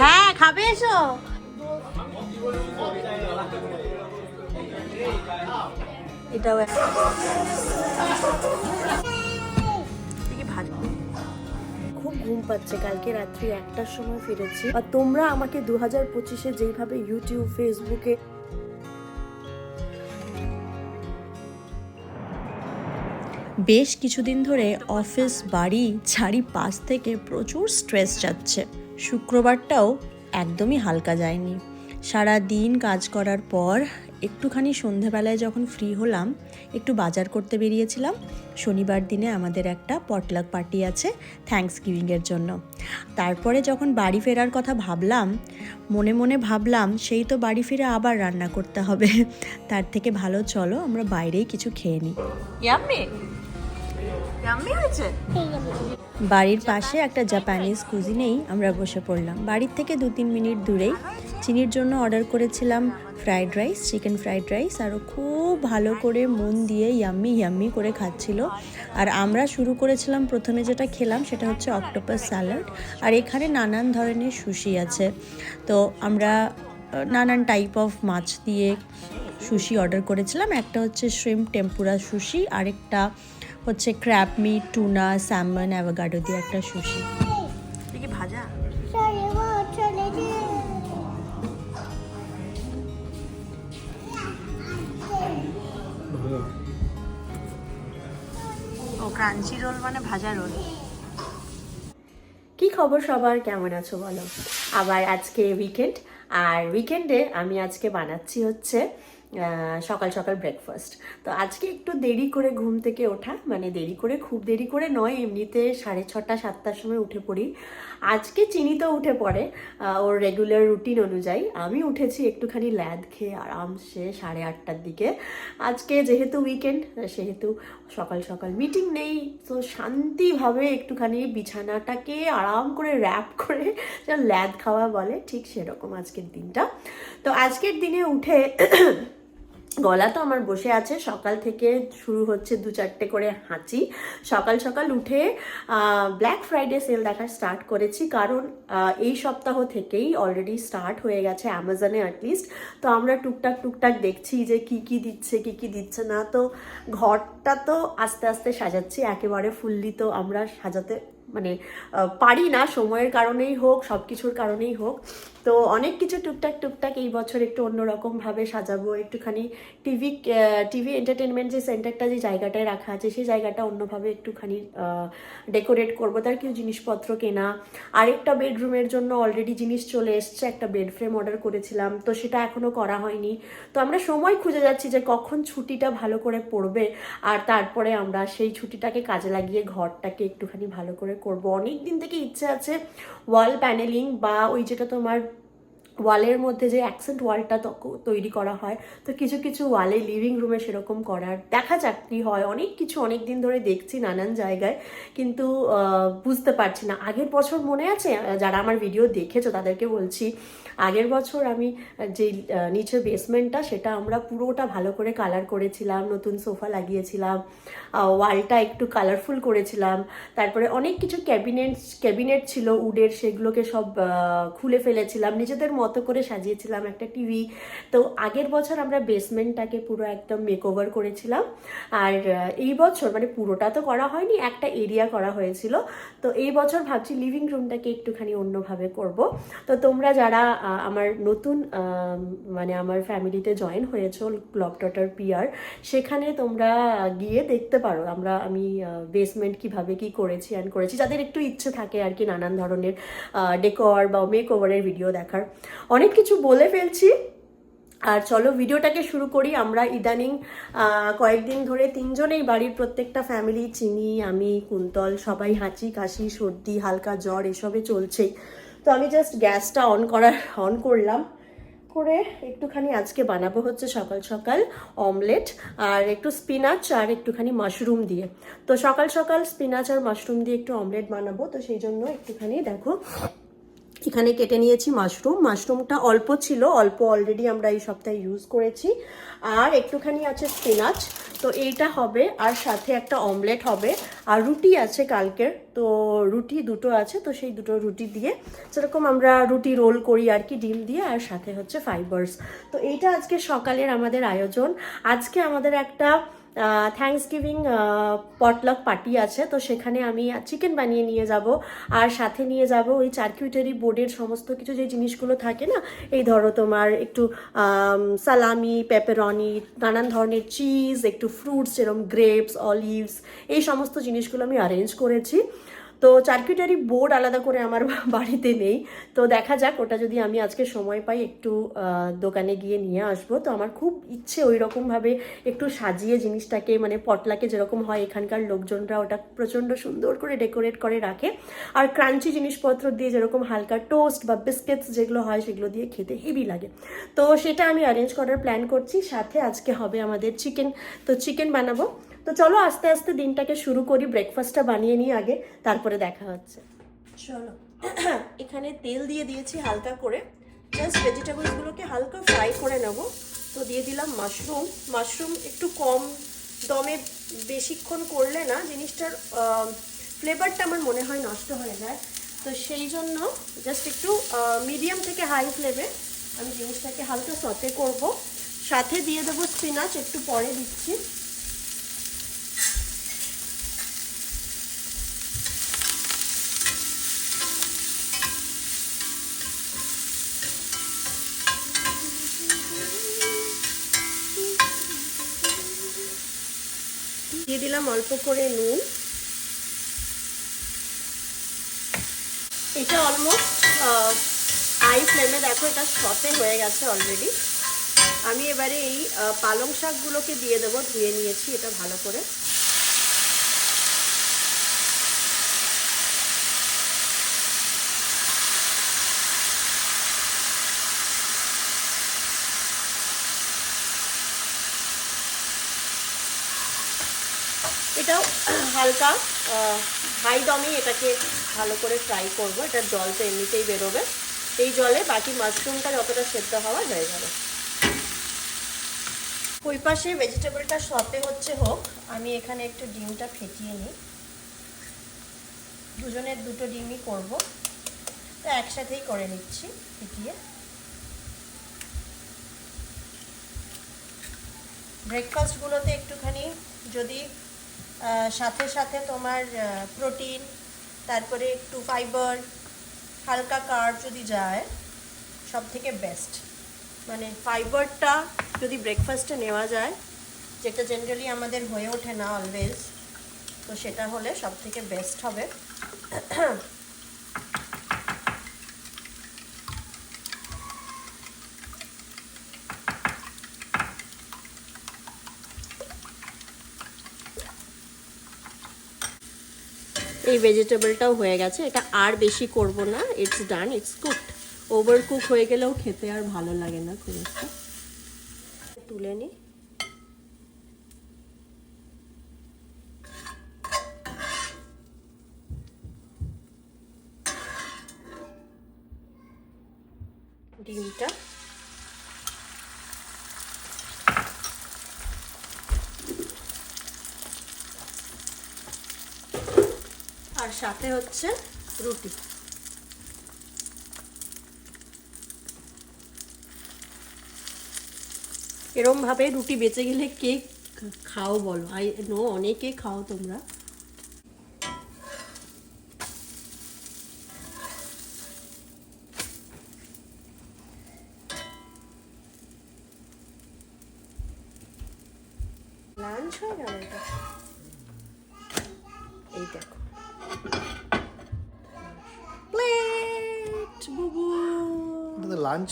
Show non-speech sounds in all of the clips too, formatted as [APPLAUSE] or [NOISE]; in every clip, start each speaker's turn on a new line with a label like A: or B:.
A: হ্যাঁ খাবে এসো। এটাও খুব ঘুম পাচ্ছে, কালকে রাত্রি একটার সময় ফিরেছি। আর তোমরা আমাকে দু হাজার পঁচিশে যেইভাবে ইউটিউব ফেসবুকে বেশ কিছুদিন ধরে অফিস, বাড়ি চারিপাশ থেকে প্রচুর স্ট্রেস যাচ্ছে। শুক্রবারটাও একদমই হালকা যায়নি। সারা দিন কাজ করার পর একটুখানি সন্ধেবেলায় যখন ফ্রি হলাম, একটু বাজার করতে বেরিয়েছিলাম। শনিবার দিনে আমাদের একটা পটলাক পার্টি আছে থ্যাঙ্কস গিভিংয়ের জন্য। তারপরে যখন বাড়ি ফেরার কথা ভাবলাম, মনে মনে ভাবলাম, সেই তো বাড়ি ফিরে আবার রান্না করতে হবে। তার থেকে ভালো, চলো আমরা বাইরেই কিছু খেয়ে নিই। বাড়ির পাশে একটা জাপানিজ কুজিনেই আমরা বসে পড়লাম। বাড়ির থেকে দু তিন মিনিট দূরেই চিনির জন্য অর্ডার করেছিলাম fried rice chicken fried rice আরও খুব ভালো করে মন দিয়ে ইয়াম্মি ইয়াম্মি করে খাচ্ছিল। আর আমরা শুরু করেছিলাম প্রথমে যেটা খেলাম সেটা হচ্ছে অক্টোপাস স্যালাড আর এখানে নানান ধরনের সুশি আছে। তো আমরা নানান টাইপ অফ মাছ দিয়ে সুশি অর্ডার করেছিলাম। একটা হচ্ছে শ্রিম্প টেম্পুরা সুশি, আরেকটা হচ্ছে crab meat tuna salmon avocado দিয়ে একটা সুশি কি ভাজা? ও ক্রাঞ্চি রোল মানে ভাজা রোল কি খবর সবার? কেমন আছো বলো? আবার আজকে উইকেন্ড আর উইকেন্ডে আমি আজকে বানাচ্ছি হচ্ছে সকাল সকাল ব্রেকফাস্ট তো আজকে একটু দেরি করে ঘুম থেকে ওঠা মানে দেরি করে, খুব দেরি করে নয়, এমনিতে সাড়ে ছটা, সাতটার সময় উঠে পড়ি। আজকে চিনি তো উঠে পড়ে ওর রেগুলার রুটিন অনুযায়ী। আমি উঠেছি একটুখানি ল্যাদ খেয়ে আরামসে সাড়ে আটটার দিকে। আজকে যেহেতু উইকেন্ড সেহেতু সকাল সকাল মিটিং নেই, তো শান্তিভাবে একটুখানি বিছানাটাকে আরাম করে র্যাপ করে যা ল্যাদ খাওয়া বলে, ঠিক সেরকম আজকের দিনটা। তো আজকের দিনে উঠে গলা তো আমার বসে আছে। সকাল থেকে শুরু হচ্ছে দু চারটে করে হাঁচি। সকাল সকাল উঠে ব্ল্যাক ফ্রাইডে সেল দেখা স্টার্ট করেছি কারণ এই সপ্তাহ থেকেই অলরেডি স্টার্ট হয়ে গেছে অ্যামাজনে অ্যাটলিস্ট তো আমরা টুকটাক টুকটাক দেখছি যে কি কি দিচ্ছে, কি কি দিচ্ছে না। তো ঘরটা তো আস্তে আস্তে সাজাচ্ছি, একেবারে ফুললি তো আমরা সাজাতে মানে পারি না। সময়ের কারণেই হোক সব কিছুর কারণেই হোক। তো অনেক কিছু টুকটাক টুকটাক এই বছর একটু অন্যরকম ভাবে সাজাবো। একটুখানি টিভি টিভি এন্টারটেনমেন্ট যে সেন্টারটা যে জায়গাটায় রাখা আছে, সেই জায়গাটা অন্যভাবে একটুখানি ডেকোরেট করব। তার কিছু জিনিসপত্র কেনা। আরেকটা বেডরুমের জন্য অলরেডি জিনিস চলে এসছে, একটা বেড ফ্রেম অর্ডার করেছিলাম, তো সেটা এখনও করা হয়নি। তো আমরা সময় খুঁজে যাচ্ছি যে কখন ছুটিটা ভালো করে পড়বে, আর তারপরে আমরা সেই ছুটিটাকে কাজে লাগিয়ে ঘরটাকে একটুখানি ভালো করে করব। অনেক দিন থেকে ইচ্ছে আছে ওয়াল প্যানেলিং বা ওই যেটা তোমার ওয়ালের মধ্যে যে অ্যাকসেন্ট ওয়ালটা তৈরি করা হয়, তো কিছু কিছু ওয়ালে লিভিং রুমে সেরকম করার। দেখা যাক কি হয়, অনেক কিছু অনেক দিন ধরে দেখছি নানান জায়গায়, কিন্তু বুঝতে পারছি না। আগের বছর মনে আছে? যারা আমার ভিডিও দেখেছ, তাদেরকে বলছি, আগের বছর আমি যে নিচের বেসমেন্টটা সেটা আমরা পুরোটা ভালো করে কালার করেছিলাম, নতুন সোফা লাগিয়েছিলাম ওয়ালটা একটু কালারফুল করেছিলাম, তারপরে অনেক কিছু ক্যাবিনেট ক্যাবিনেট ছিল, উডের, সেগুলোকে সব খুলে ফেলেছিলাম, নিজেদের করে সাজিয়েছিলাম একটা টিভি তো আগের বছর আমরা বেসমেন্টটাকে পুরো একদম মেকওভার করেছিলাম। আর এই বছর মানে পুরোটা তো করা হয়নি, একটা এরিয়া করা হয়েছিল। তো এই বছর ভাবছি লিভিং রুমটাকে একটুখানি অন্যভাবে করব। তো তোমরা যারা আমার নতুন মানে আমার ফ্যামিলিতে জয়েন হয়েছো ক্লব ডটার পিয়ার সেখানে তোমরা গিয়ে দেখতে পারো আমরা, আমি বেসমেন্ট কীভাবে কি করেছি অ্যান্ড করেছি। যাদের একটু ইচ্ছে থাকে আর কি নানান ধরনের ডেকর বা মেক ওভারের ভিডিও দেখার। অনেক কিছু বলে ফেলছি। আর চলো ভিডিওটাকে শুরু করি। আমরা ইদানিং কয়েকদিন ধরে তিনজনেই বাড়ির প্রত্যেকটা ফ্যামিলি চিনি, আমি, কুন্তল, সবাই হাঁচি, কাশি, সর্দি, হালকা জ্বর এসবে চলছেই। তো আমি জাস্ট গ্যাসটা অন করার অন করলাম। করে একটুখানি আজকে বানাবো হচ্ছে সকাল সকাল অমলেট আর একটু স্পিনাচ আর একটুখানি মাশরুম দিয়ে। তো সকাল সকাল স্পিনাচ আর মাশরুম দিয়ে একটু অমলেট বানাবো। তো সেই জন্য একটুখানি দেখো এখানে কেটে নিয়েছি মাশরুম মাশরুমটা অল্প ছিল, অল্প অলরেডি আমরা এই সপ্তাহে ইউজ করেছি। আর একটুখানি আছে স্পিনাচ তো এইটা হবে। আর সাথে একটা অমলেট হবে। আর রুটি আছে কালকের, তো রুটি দুটো আছে, তো সেই দুটো রুটি দিয়ে সেরকম আমরা রুটি রোল করি আর কি, ডিম দিয়ে। আর সাথে হচ্ছে ফাইবার্স তো এইটা আজকে সকালের আমাদের আয়োজন। আজকে আমাদের একটা থ্যাংকস গিভিং পটলক পার্টি আছে, তো সেখানে আমি চিকেন বানিয়ে নিয়ে যাব। আর সাথে নিয়ে যাব ওই চার্কিউটারি বোর্ডের সমস্ত কিছু, যে জিনিসগুলো থাকে না, এই ধরো তোমার একটু সালামি পেপেরনি নানান ধরনের চিজ একটু ফ্রুটস যেরকম গ্রেপস অলিভস এই সমস্ত জিনিসগুলো আমি অ্যারেঞ্জ করেছি। তো চার্কিউটারি বোর্ড আলাদা করে আমার বাড়িতে নেই। তো দেখা যাক, ওটা যদি আমি আজকে সময় পাই একটু দোকানে গিয়ে নিয়ে আসব। তো আমার খুব ইচ্ছে ওই রকমভাবে একটু সাজিয়ে জিনিসটাকে মানে পটলাকে যেরকম হয়, এখানকার লোকজনরা ওটা প্রচণ্ড সুন্দর করে ডেকোরেট করে রাখে। আর ক্রাঞ্চি জিনিসপত্র দিয়ে যেরকম হালকা টোস্ট বা বিস্কিটস যেগুলো হয়, সেগুলো দিয়ে খেতে হেভি লাগে। তো সেটা আমি অ্যারেঞ্জ করার প্ল্যান করছি। সাথে আজকে হবে আমাদের চিকেন তো চিকেন বানাবো। তো চলো আস্তে আস্তে দিনটাকে শুরু করি ব্রেকফাস্টটা বানিয়ে নিই আগে, তারপরে দেখা হচ্ছে। চলো। [CLEARS THROAT] এখানে তেল দিয়ে দিয়েছি হালকা করে। জাস্ট ভেজিটেবলসগুলোকে হালকা ফ্রাই করে নেব। তো দিয়ে দিলাম মাশরুম মাশরুম একটু কম দমে বেশিক্ষণ করলে না জিনিসটার ফ্লেভারটা আমার মনে হয় নষ্ট হয়ে যায়। তো সেই জন্য জাস্ট একটু মিডিয়াম থেকে হাই ফ্লেমে আমি জিনিসটাকে হালকা সতে করব। সাথে দিয়ে দেবো স্পিনাচ একটু পরে দিচ্ছি দিয়ে দিলাম অল্প করে নুন। এটা অলমোস্ট আই ফ্লেমে দেখো, এটা সতে হয়ে গেছে অলরেডি আমি এবারে এই পালং শাকগুলোকে দিয়ে দেবো, ধুয়ে নিয়েছি এটা ভালো করে। এটাও [CLEARS THROAT] হালকা হাই দমে এটাকে ভালো করে ফ্রাই করব। এটার জল তো এমনিতেই বেরোবে। এই জলে বাকি মাশরুমটা যতটা সেদ্ধ হওয়া হয়ে যাবে। ওই পাশে ভেজিটেবলটা সতে হচ্ছে হোক, আমি এখানে একটু ডিমটা ফেটিয়ে নিই। দুজনের দুটো ডিমই করব। তো একসাথেই করে নিচ্ছি ফেটিয়ে। ব্রেকফাস্টগুলোতে একটুখানি যদি সাথে সাথে তোমার প্রোটিন তারপরে একটু ফাইবার হালকা কার্ব যদি যায় সব থেকে বেস্ট মানে ফাইবারটা যদি ব্রেকফাস্টে নেওয়া যায়, যেটা জেনারেলি আমাদের হয়ে ওঠে না অলওয়েজ তো সেটা হলে সব থেকে বেস্ট হবে। এই ভেজিটেবলটাও হয়ে গেছে। এটা আর বেশি করব না। It's done it's cooked over cook হয়ে গেলেও খেতে আর ভালো লাগে না খুব একটা। তুলে নিই ডিমটা আর সাথে হচ্ছে রুটি। এরম ভাবে রুটি বেঁচে গেলে কে খাও বলো। আই নো, অনেকে খাও তোমরা।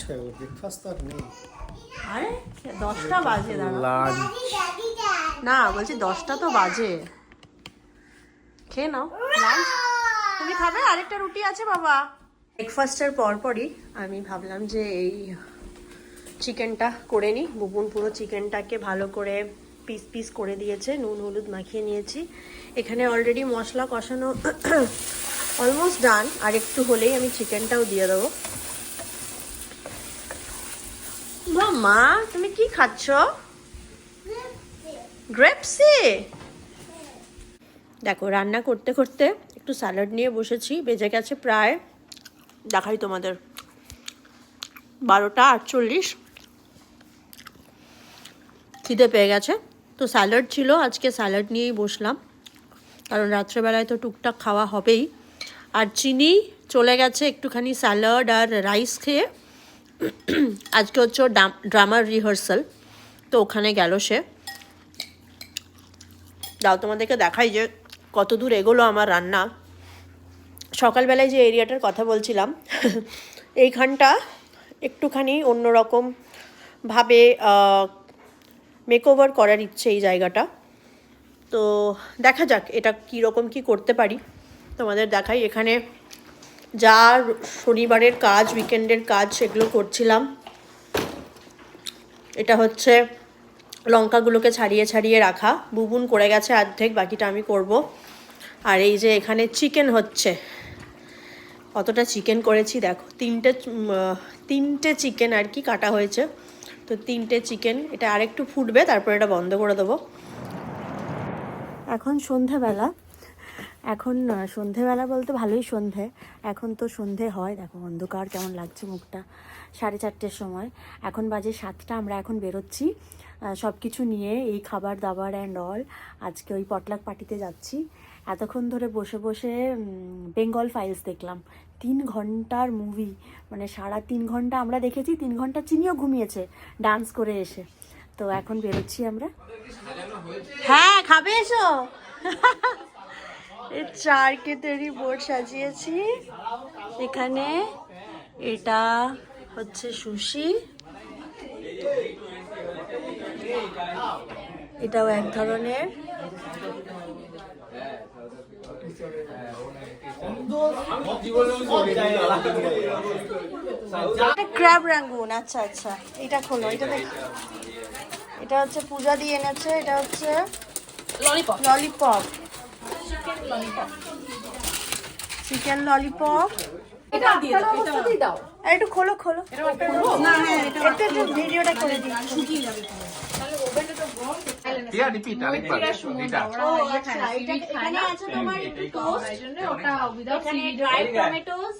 B: হয়ে গেল ব্রেকফাস্ট আর নেই।
A: আরে দশটা বাজে
B: লাঞ্চ
A: না, বলছি দশটা তো বাজে। খেয়ে নাও। লাঞ্চ তুমি খাবে? আরেকটা রুটি আছে, বাবা। ব্রেকফাস্টের পরপরই আমি ভাবলাম যে এই চিকেনটা করে নিই বুবুন পুরো চিকেনটাকে ভালো করে পিস পিস করে দিয়েছে। নুন, হলুদ মাখিয়ে নিয়েছি। এখানে অলরেডি মশলা কষানো [CLEARS THROAT] অলমোস্ট ডান আর একটু হলেই আমি চিকেনটাও দিয়ে দেবো। মা তুমি কি খাচ্ছ? গ্রেপসি দেখো রান্না করতে করতে একটু স্যালাড নিয়ে বসেছি বেজে গেছে প্রায় দেখাই তোমাদের। বারোটা আটচল্লিশ। খিদে পেয়ে গেছে। তো স্যালাড ছিল আজকে স্যালাড নিয়েই বসলাম। কারণ রাত্রেবেলায় তো টুকটাক খাওয়া হবেই। আর চিনি চলে গেছে একটুখানি স্যালাড আর রাইস খেয়ে। আজকে হচ্ছে ড্রামার রিহার্সাল তো ওখানে গেল সে। দাও তোমাদেরকে দেখাই যে কত দূর এগোলো আমার রান্না। সকালবেলায় যে এরিয়াটার কথা বলছিলাম, এইখানটা একটুখানি অন্যরকম ভাবে মেকওভার করার ইচ্ছে এই জায়গাটা। তো দেখা যাক এটা কীরকম কি করতে পারি। তোমাদের দেখাই এখানে যা শনিবারের কাজ উইকেন্ডের কাজ, সেগুলো করছিলাম। এটা হচ্ছে লঙ্কাগুলোকে ছাড়িয়ে ছাড়িয়ে রাখা। বুবুন করে গেছে অর্ধেক, বাকিটা আমি করব। আর এই যে এখানে চিকেন হচ্ছে। কতটা চিকেন করেছি দেখো। তিনটে তিনটে চিকেন আর কি কাটা হয়েছে। তো তিনটে চিকেন এটা আরেকটু ফুটবে, তারপর এটা বন্ধ করে দেবো। এখন সন্ধেবেলা এখন সন্ধেবেলা বলতে ভালোই সন্ধে। এখন তো সন্ধে হয়, দেখো অন্ধকার কেমন লাগছে মুখটা। সাড়ে চারটের সময়। এখন বাজে সাতটা, আমরা এখন বেরোচ্ছি। সব কিছু নিয়ে এই খাবার দাবার অ্যান্ড অল আজকে ওই পটলাক পার্টিতে যাচ্ছি। এতক্ষণ ধরে বসে বসে বেঙ্গল ফাইলস দেখলাম। তিন ঘণ্টার মুভি মানে সারা তিন ঘণ্টা আমরা দেখেছি, তিন ঘণ্টা চিনিও ঘুমিয়েছে ডান্স করে এসে। তো এখন বেরোচ্ছি আমরা। হ্যাঁ খাবে এসো। [LAUGHS] চারকে তৈরি বোর্ড সাজিয়েছি। এখানে এটা হচ্ছে সুশি। এটাও এক ধরনের। ক্র্যাব র্যাঙ্গুন আচ্ছা আচ্ছা। এটা খোলো এটা দেখ। এটা হচ্ছে পূজা দিয়ে এনেছে এটা হচ্ছে
C: ললিপপ।
A: ললিপপ।
C: চিকেন ললিপপ এটা দিয়ে দাও এটা দিয়ে দাও
A: আর একটু খোলো খোলো।
C: না হ্যাঁ
A: ভিডিওটা করে দিই।
C: শুকিয়ে যাবে পুরো। তাহলে ওভেনটা তো গরম
D: টিয়া রিপিট আরেকবার এটা।
A: ও আচ্ছা এটা এখানে আছে তোমার একটু টোস্ট
C: তাই জন্য ওটা seaweed
A: ড্রাইড টমেটোস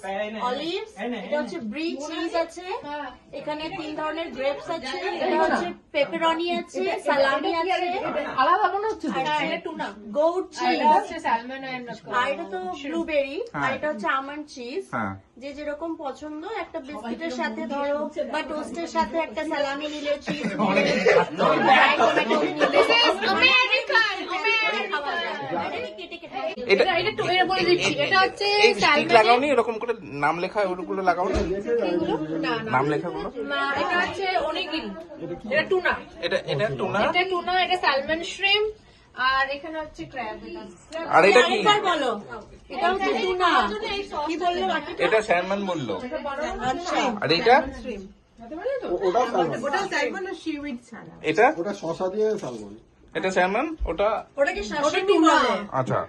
A: অলিভস এটা হচ্ছে ব্রি চিজ আছে। এখানে তিন ধরনের গ্রেপস আছে এটা হচ্ছে পেপারনি আছে সালামি আছে
C: আলাদা মনে হচ্ছে এটা টুনা
A: গোট
C: আর এটা হচ্ছে and
A: আর এটা তো ব্লুবেরি আর
D: হ্যাঁ।
A: এটা হচ্ছে আমন্ড চিজ
D: হ্যাঁ।
A: যে যেরকম পছন্দ একটা বিস্কিটের সাথে ধরো বা টোস্টের সাথে একটা সালামি নিলে চিজ [LAUGHS]
D: এরকম করে নাম লেখা ওগুলো লাগাও নাম লেখাগুলো
C: না, এটা হচ্ছে এটা টুনা।
D: এটা এটা টোনা?
C: এটা টুনা এটা স্যালমন শ্রিম্প আর এখানে হচ্ছে ক্র্যাব
D: আর এটা কি?
A: বলো। এটা হচ্ছে টুনা কি বলল বাকি
D: এটা স্যালমন বলল।
A: আচ্ছা।
D: আর এটা?
C: ওটা স্যালমন আর সিউইড ছাড়া
D: এটা?
B: ওটা শশা দিয়ে সালমন
D: এটা স্যালমন ওটা?
A: ওটাকে শাশিমি বলে।
D: আচ্ছা।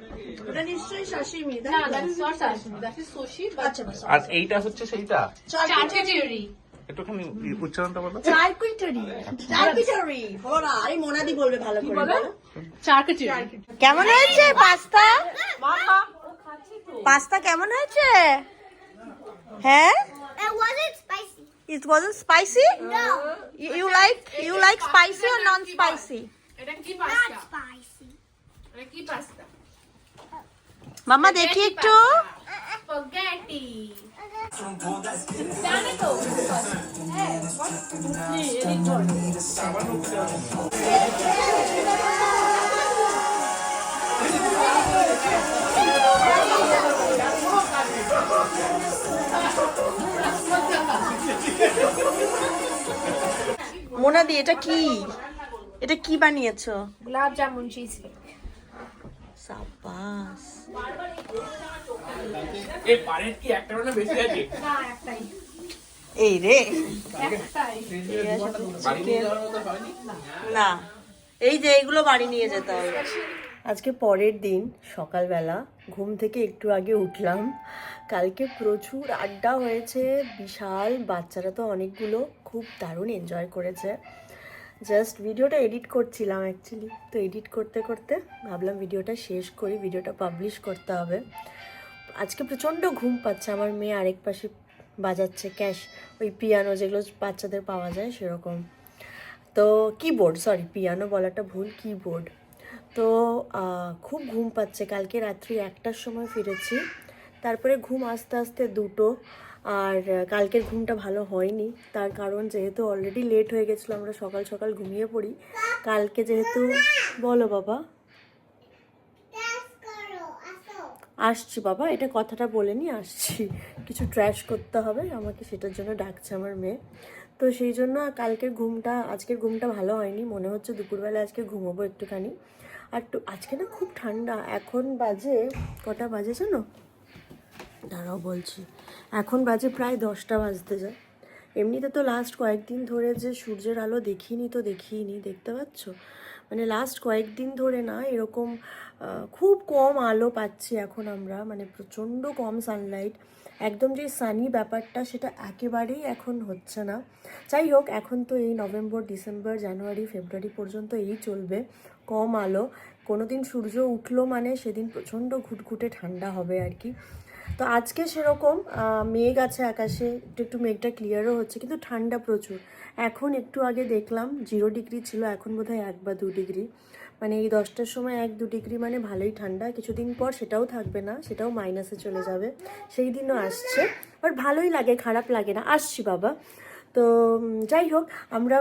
A: ওটা নিশ্চয়ই শাশিমি
C: না that's not sashimi that is sushi
A: আচ্ছা
D: আর এইটা হচ্ছে সেইটা?
C: চার্কুটারি
D: একটুখানি উচ্চারণটা বলো।
A: চারকুইটারি চারকুইটারি বলো না আরে মোনাদি বলবে ভালো করে বলো?
C: চার্কুটারি
A: কেমন হয়েছে পাস্তা? পাস্তা কেমন হয়েছে? হ্যাঁ?
E: It wasn't spicy.
A: It wasn't spicy?
E: No,
A: You, you like you like spicy or non-spicy?
C: এটা কি
E: not
C: পাস্তা?
E: spicy.
A: মামা দেখি একটু। মোনাদি এটা কি? এটা কি বানিয়েছো?
C: গুলাব জামুন চিজ
A: সাবাস
F: এই পারের কি একটা বেশি আছে?
C: না
A: এই রে। না এই যে এইগুলো বাড়ি নিয়ে যেতে হবে। আজকে পরের দিন সকালবেলা ঘুম থেকে একটু আগে উঠলাম। কালকে প্রচুর আড্ডা হয়েছে বিশাল বাচ্চারা তো অনেকগুলো খুব দারুণ এনজয় করেছে। জাস্ট ভিডিওটা এডিট করছিলাম অ্যাকচুয়ালি তো এডিট করতে করতে ভাবলাম ভিডিওটা শেষ করি ভিডিওটা পাবলিশ করতে হবে। আজকে প্রচণ্ড ঘুম পাচ্ছে, আমার মেয়ে আরেক পাশে বাজাচ্ছে ক্যাশ ওই পিয়ানো যেগুলো বাচ্চাদের পাওয়া যায় সেরকম। তো কিবোর্ড সরি পিয়ানো বলাটা ভুল কিবোর্ড তো খুব ঘুম পাচ্ছে। কালকে রাত্রি একটার সময় ফিরেছি। তারপরে ঘুম আস্তে আস্তে দুটো। আর কালকের ঘুমটা ভালো হয়নি। তার কারণ যেহেতু অলরেডি লেট হয়ে গেছিল, আমরা সকাল সকাল ঘুমিয়ে পড়ি। কালকে যেহেতু, বলো বাবা। আসছি বাবা, এটা কথাটা বলে নি, আসছি। কিছু ট্র্যাশ করতে হবে, আমাকে সেটার জন্য ডাকছে আমার মেয়ে। তো সেই জন্য কালকের ঘুমটা, আজকের ঘুমটা ভালো হয়নি, মনে হচ্ছে দুপুরবেলা আজকে ঘুমোবো একটুখানি। আর আজকে না খুব ঠান্ডা, এখন বাজে কটা বাজে জানো? দাঁড়াও বলছি। এখন বাজে প্রায় দশটা বাজতে যায়। এমনিতে তো লাস্ট কয়েকদিন ধরে যে সূর্যের আলো দেখিনি তো দেখিনি দেখতে পাচ্ছ? মানে লাস্ট কয়েকদিন ধরে না এরকম খুব কম আলো পাচ্ছি এখন আমরা মানে প্রচণ্ড কম সানলাইট একদম যে সানি ব্যাপারটা সেটা একেবারেই এখন হচ্ছে না। যাই হোক, এখন তো এই নভেম্বর, ডিসেম্বর, জানুয়ারি, ফেব্রুয়ারি পর্যন্ত এই চলবে, কম আলো। কোনো দিন সূর্য উঠল মানে সেদিন প্রচণ্ড ঘুটঘুটে ঠান্ডা হবে আর কি। তো আজকে সেরকম মেঘ আছে আকাশে, একটু একটু মেঘটা ক্লিয়ারও হচ্ছে, কিন্তু ঠান্ডা প্রচুর। এখন একটু আগে দেখলাম জিরো ডিগ্রি ছিল, এখন বোধহয় এক বা দু ডিগ্রি মানে এই দশটার সময় এক দু ডিগ্রি মানে ভালোই ঠান্ডা, কিছুদিন পর সেটাও থাকবে না, সেটাও মাইনাসে চলে যাবে। সেই দিনও আসছে আর ভালোই লাগে, খারাপ লাগে না। আসছি বাবা। তো যাই হোক, আমরা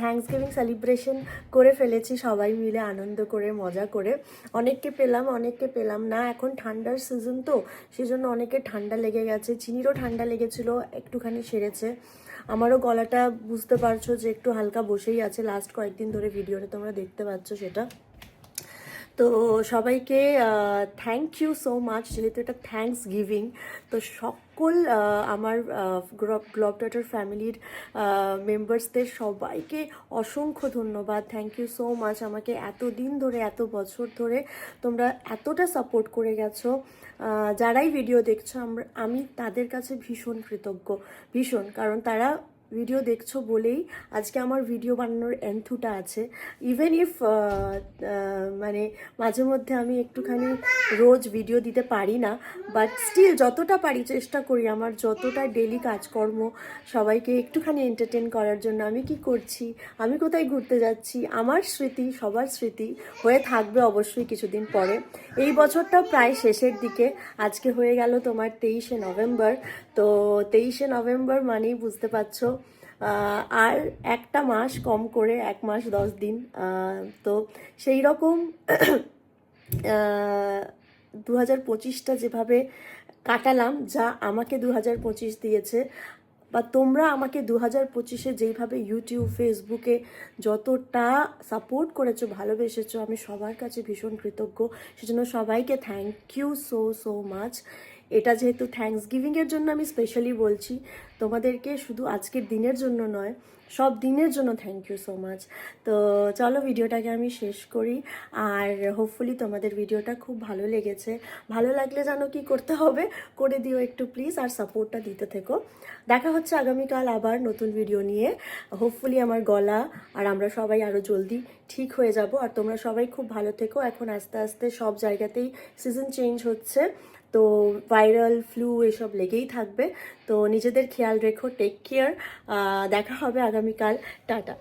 A: থ্যাংকস গিভিং সেলিব্রেশন করে ফেলেছি সবাই মিলে, আনন্দ করে, মজা করে। অনেককে পেলাম অনেককে পেলাম না। এখন ঠান্ডার সিজন তো, সেজন্য অনেকে ঠান্ডা লেগে গেছে। চিনিরও ঠান্ডা লেগেছিল, একটুখানি সেরেছে। আমারও গলাটা বুঝতে পারছ যে একটু হালকা বসেই আছে। লাস্ট কয়েকদিন ধরে ভিডিওটা তোমরা দেখতে পাচ্ছ সেটা। তো সবাইকে থ্যাংক ইউ সো মাচ যেহেতু এটা থ্যাঙ্কস গিভিং তো সকল আমার গ্লব ডটার ফ্যামিলির মেম্বার্সদের সবাইকে অসংখ্য ধন্যবাদ। থ্যাংক ইউ সো মাচ আমাকে এত দিন ধরে, এত বছর ধরে তোমরা এতটা সাপোর্ট করে গেছো। যারাই ভিডিও দেখছ, আমরা, আমি তাদের কাছে ভীষণ কৃতজ্ঞ, ভীষণ, কারণ তারা ভিডিও দেখছ বলেই আজকে আমার ভিডিও বানানোর এন্থুটা আছে। ইভেন ইফ মানে মাঝে মধ্যে আমি একটুখানি রোজ ভিডিও দিতে পারি না বাট স্টিল যতটা পারি চেষ্টা করি আমার যতটা ডেলি কাজকর্ম সবাইকে একটুখানি এন্টারটেন করার জন্য আমি কি করছি, আমি কোথায় ঘুরতে যাচ্ছি, আমার স্মৃতি, সবার স্মৃতি হয়ে থাকবে অবশ্যই কিছুদিন পরে। এই বছরটা প্রায় শেষের দিকে, আজকে হয়ে গেল তোমার তেইশে নভেম্বর তো তেইশে নভেম্বর মানেই বুঝতে পারছ আর একটা মাস কম করে, এক মাস দশ দিন তো সেই রকম দু হাজার পঁচিশটা যেভাবে কাটালাম, যা আমাকে দু হাজার পঁচিশ দিয়েছে, বা তোমরা আমাকে দু হাজার পঁচিশে যেইভাবে ইউটিউব, ফেসবুকে যতটা সাপোর্ট করেছ, ভালোবেসেছো, আমি সবার কাছে ভীষণ কৃতজ্ঞ। সেজন্য সবাইকে thank you so so much এটা যেহেতু থ্যাঙ্কস গিভিংয়ের জন্য আমি স্পেশালি বলছি, তোমাদেরকে শুধু আজকের দিনের জন্য নয়, সব দিনের জন্য থ্যাংক ইউ সো মাচ তো চলো ভিডিওটাকে আমি শেষ করি, আর হোপফুলি তোমাদের ভিডিওটা খুব ভালো লেগেছে। ভালো লাগলে জানো কি করতে হবে? করে দিও একটু প্লিজ আর সাপোর্টটা দিতে থেকো। দেখা হচ্ছে আগামীকাল আবার নতুন ভিডিও নিয়ে। হোপফুলি আমার গলা আর আমরা সবাই আরও জলদি ঠিক হয়ে যাব। আর তোমরা সবাই খুব ভালো থেকো। এখন আস্তে আস্তে সব জায়গাতেই সিজন চেঞ্জ হচ্ছে। তো ভাইরাল ফ্লু এসব লেগেই থাকবে। তো নিজেদের খেয়াল রেখো টেক কেয়ার দেখা হবে আগামীকাল। টাটা।